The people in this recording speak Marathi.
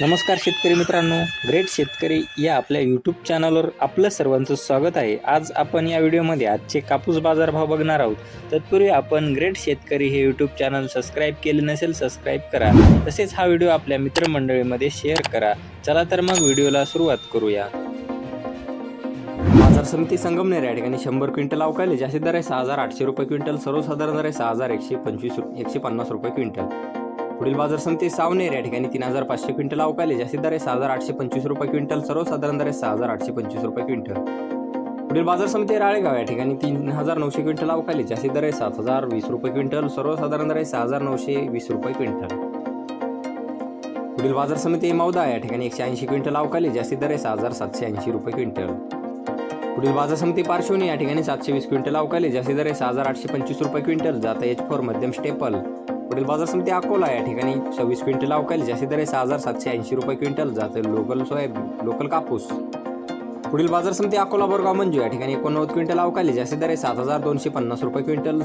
नमस्कार शेतकरी मित्रांनो ग्रेट शेतकरी या आपल्या यूट्यूब चॅनलवर आपलं सर्वांचं स्वागत आहे. आज आपण या व्हिडिओमध्ये आजचे कापूस बाजारभाव बघणार आहोत. तत्पूर्वी आपण ग्रेट शेतकरी हे यूट्यूब चॅनल सबस्क्राईब केले नसेल सबस्क्राईब करा. तसेच हा व्हिडिओ आपल्या मित्रमंडळीमध्ये शेअर करा. चला तर मग व्हिडिओला सुरुवात करूया. बाजार समिती संगमनेर या ठिकाणी शंभर क्विंटल अवकाळी जास्तीत दर आहे सहा हजार आठशे रुपये क्विंटल सर्वसाधारण दर आहे सहा हजार एकशे पंचवीस एकशे पन्नास रुपये क्विंटल. पुढील बाजार समिती सावनेर या ठिकाणी तीन हजार पाचशे क्विंटल अवकाले जास्तीत दर आहे सहा हजार आठशे पंचवीस रुपये क्विंटल सर्वसाधारण दर आहे सहा हजार आठशे पंचवीस रुपये क्विंटल. पुढील बाजार समिती राळेगाव या ठिकाणी तीन हजार नऊशे क्विंटल अवकाले जास्तीत दर आहे सात हजार वीस रुपये क्विंटल सर्वसाधारण दर आहे सहा हजार नऊशे वीस रुपये क्विंटल. पुढील बाजार समिती मौदा या ठिकाणी एकशे ऐंशी क्विंटल अवकाले जास्तीत दर आहे सहा हजार सातशे ऐंशी रुपये क्विंटल. पुढील बाजार समिती पार्श्वनी या ठिकाणी सातशे वीस क्विंटल अवकाले जास्तीत दर आहे सहा हजार आठशे पंचवीस रुपये क्विंटल जाता एच फोर मध्यम स्टेपल. पुढील बाजार समिती अकोला या ठिकाणी सव्वीस क्विंटल अवकाले जास्तीत दर आहे सहा हजार सातशे ऐंशी रुपये क्विंटल जाते लोकल सोयाब लोकल कापूस. पुढील बाजार समिती अकोला बोरगाव मंजू या ठिकाणी एकोणनव्वद क्विंटल अवकाले जास्तीत दर आहे सात हजार दोनशे पन्नास रुपये क्विंटल